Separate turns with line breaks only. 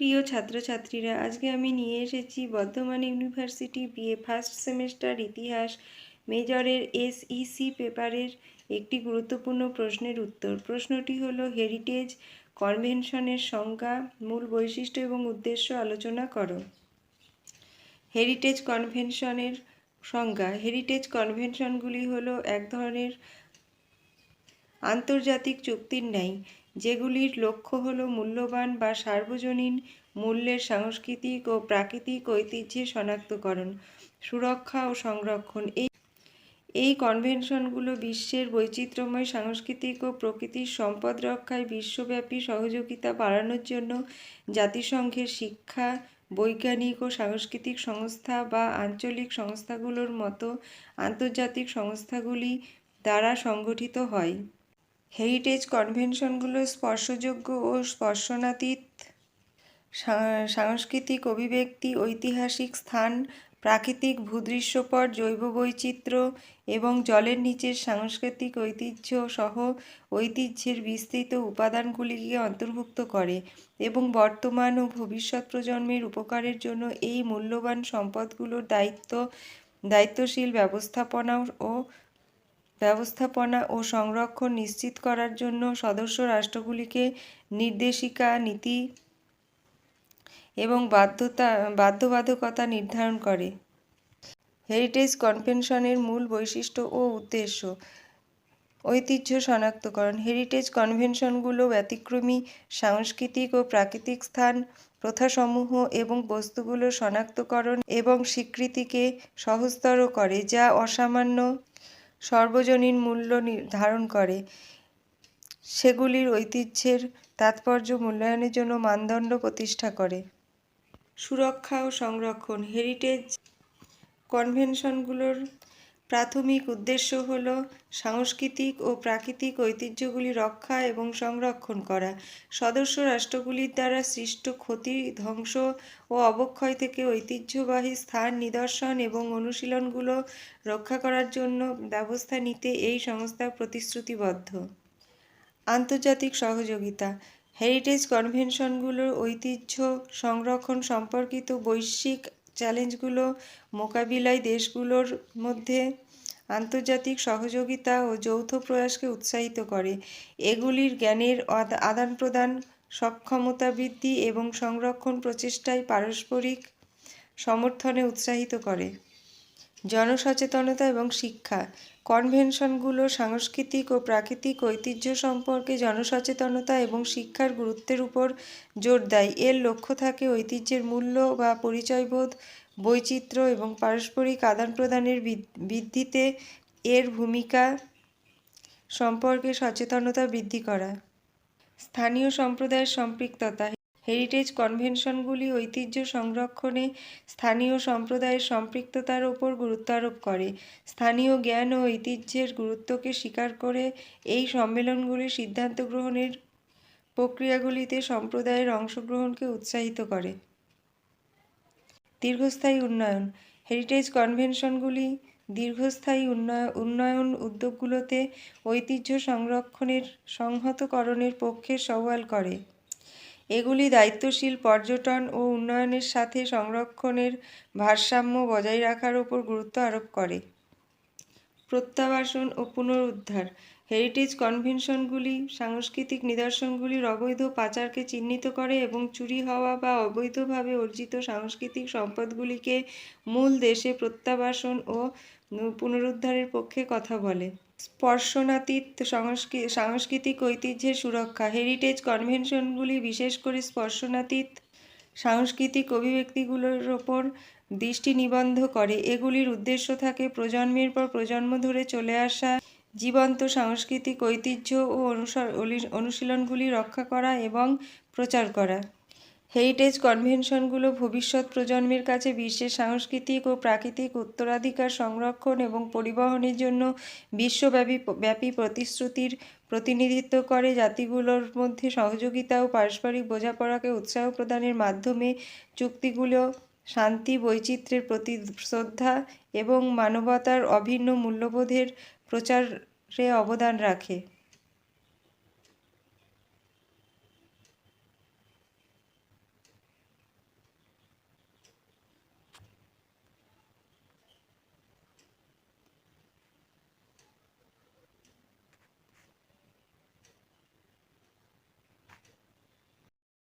প্রিয় ছাত্রছাত্রীরা, আজকে আমি নিয়ে এসেছি Bardhaman university BA first semester ইতিহাস মেজরের এসইসি পেপারের একটি গুরুত্বপূর্ণ প্রশ্নের উত্তর। প্রশ্নটি হলো হেরিটেজ কনভেনশনের সংজ্ঞা, মূল বৈশিষ্ট্য এবং উদ্দেশ্য আলোচনা করো। হেরিটেজ কনভেনশনের সংজ্ঞা। হেরিটেজ কনভেনশনগুলি হলো এক ধরনের আন্তর্জাতিক চুক্তির ন্যায়। যেগুলির লক্ষ্য হল মূল্যবান বা সার্বজনীন মূল্যের সাংস্কৃতিক ও প্রাকৃতিক ঐতিহ্যের শনাক্তকরণ, সুরক্ষা ও সংরক্ষণ। এই এই কনভেনশনগুলো বিশ্বের বৈচিত্র্যময় সাংস্কৃতিক ও প্রকৃতির সম্পদ রক্ষায় বিশ্বব্যাপী সহযোগিতা বাড়ানোর জন্য জাতিসংঘের শিক্ষা, বৈজ্ঞানিক ও সাংস্কৃতিক সংস্থা বা আঞ্চলিক সংস্থাগুলোর মতো আন্তর্জাতিক সংস্থাগুলি দ্বারা সংগঠিত হয়। হেরিটেজ কনভেনশনগুলো স্পর্শযোগ্য ও স্পর্শনাতীত সাংস্কৃতিক অভিব্যক্তি, ঐতিহাসিক স্থান, প্রাকৃতিক ভূদৃশ্যপট, জৈব বৈচিত্র্য এবং জলের নিচের সাংস্কৃতিক ঐতিহ্য সহ ঐতিহ্যের বিস্তৃত উপাদানগুলিকে অন্তর্ভুক্ত করে এবং বর্তমান ও ভবিষ্যৎ প্রজন্মের উপকারের জন্য এই মূল্যবান সম্পদগুলোর দায়িত্ব, দায়িত্বশীল ব্যবস্থাপনা ও ব্যবস্থাপনা ও সংরক্ষণ নিশ্চিত করার জন্য সদস্য রাষ্ট্রগুলিকে নির্দেশিকা, নীতি এবং বাধ্যতা, বাধ্যবাধকতা নির্ধারণ করে। হেরিটেজ কনভেনশনের মূল বৈশিষ্ট্য ও উদ্দেশ্য ঐতিহ্য শনাক্তকরণ। হেরিটেজ কনভেনশনগুলো ব্যতিক্রমী সাংস্কৃতিক ও প্রাকৃতিক স্থান, প্রথাসমূহ এবং বস্তুগুলোর শনাক্তকরণ এবং স্বীকৃতিকে সহজতর করে, যা অসামান্য সর্বজনীন মূল্য ধারণ করে। সেগুলির ঐতিহ্যের তাৎপর্য মূল্যায়নের জন্য মানদণ্ড প্রতিষ্ঠা করে। সুরক্ষা ও সংরক্ষণ হেরিটেজ কনভেনশনগুলোর প্রাথমিক উদ্দেশ্য হল সাংস্কৃতিক ও প্রাকৃতিক ঐতিহ্যগুলি রক্ষা এবং সংরক্ষণ করা। সদস্য রাষ্ট্রগুলির দ্বারা সৃষ্ট ক্ষতি, ধ্বংস ও অবক্ষয় থেকে ঐতিহ্যবাহী স্থান নিদর্শন এবং অনুশীলনগুলো রক্ষা করার জন্য ব্যবস্থা নিতে এই সংস্থা প্রতিশ্রুতিবদ্ধ। আন্তর্জাতিক সহযোগিতা। হেরিটেজ কনভেনশনগুলোর ঐতিহ্য সংরক্ষণ সম্পর্কিত বৈশ্বিক চ্যালেঞ্জগুলো মোকাবিলায় দেশগুলোর মধ্যে আন্তর্জাতিক সহযোগিতা ও যৌথ প্রয়াসকে উৎসাহিত করে। এগুলির জ্ঞানের আদান প্রদান সক্ষমতা বৃদ্ধি এবং সংরক্ষণ প্রচেষ্টায় পারস্পরিক সমর্থনে উৎসাহিত করে। জনসচেতনতা এবং শিক্ষা। কনভেনশনগুলো সাংস্কৃতিক ও প্রাকৃতিক ঐতিহ্য সম্পর্কে জনসচেতনতা এবং শিক্ষার গুরুত্বের উপর জোর দেয়। এর লক্ষ্য থাকে ঐতিহ্যের মূল্য বা পরিচয়বোধ, বৈচিত্র্য এবং পারস্পরিক আদান প্রদানের বৃদ্ধিতে এর ভূমিকা সম্পর্কে সচেতনতা বৃদ্ধি করা। স্থানীয় সম্প্রদায়ের সম্পৃক্ততা হেরিটেজ কনভেনশনগুলি ঐতিহ্য সংরক্ষণে স্থানীয় সম্প্রদায়ের সম্পৃক্ততার ওপর গুরুত্ব আরোপ করে। স্থানীয় জ্ঞান ও ঐতিহ্যের গুরুত্বকে স্বীকার করে এই সম্মেলনগুলি সিদ্ধান্ত গ্রহণের প্রক্রিয়াগুলিতে সম্প্রদায়ের অংশগ্রহণকে উৎসাহিত করে। দীর্ঘস্থায়ী উন্নয়ন। হেরিটেজ কনভেনশনগুলি দীর্ঘস্থায়ী উন্নয়ন উন্নয়ন উদ্যোগগুলোতে ঐতিহ্য সংরক্ষণের সংহতকরণের পক্ষে সওয়াল করে। এগুলি দায়িত্বশীল পর্যটন ও উন্নয়নের সাথে সংরক্ষণের ভারসাম্য বজায় রাখার ওপর গুরুত্ব আরোপ করে। প্রত্যাবাসন ও পুনরুদ্ধার। হেরিটেজ কনভেনশনগুলি সাংস্কৃতিক নিদর্শনগুলির অবৈধ পাচারকে চিহ্নিত করে এবং চুরি হওয়া বা অবৈধভাবে অর্জিত সাংস্কৃতিক সম্পদগুলিকে মূল দেশে প্রত্যাবাসন ও পুনরুদ্ধারের পক্ষে কথা বলে। স্পর্শনাতীত সাংস্কৃতিক ঐতিহ্যের সুরক্ষা। হেরিটেজ কনভেনশনগুলি বিশেষ করে স্পর্শনাতীত সাংস্কৃতিক অভিব্যক্তিগুলোর ওপর দৃষ্টি নিবন্ধ করে। এগুলির উদ্দেশ্য থাকে প্রজন্মের পর প্রজন্ম ধরে চলে আসা জীবন্ত সাংস্কৃতিক ঐতিহ্য ও অনুসর অনুশীলনগুলি রক্ষা করা এবং প্রচার করা। হেরিটেজ কনভেনশনগুলো ভবিষ্যৎ প্রজন্মের কাছে বিশ্বের সাংস্কৃতিক ও প্রাকৃতিক উত্তরাধিকার সংরক্ষণ এবং পরিবহনের জন্য বিশ্বব্যাপী ব্যাপী প্রতিশ্রুতির প্রতিনিধিত্ব করে। জাতিগুলোর মধ্যে সহযোগিতা ও পারস্পরিক বোঝাপড়াকে উৎসাহ প্রদানের মাধ্যমে চুক্তিগুলো শান্তি, বৈচিত্র্যের প্রতি শ্রদ্ধা এবং মানবতার অভিন্ন মূল্যবোধের প্রচারে অবদান রাখে।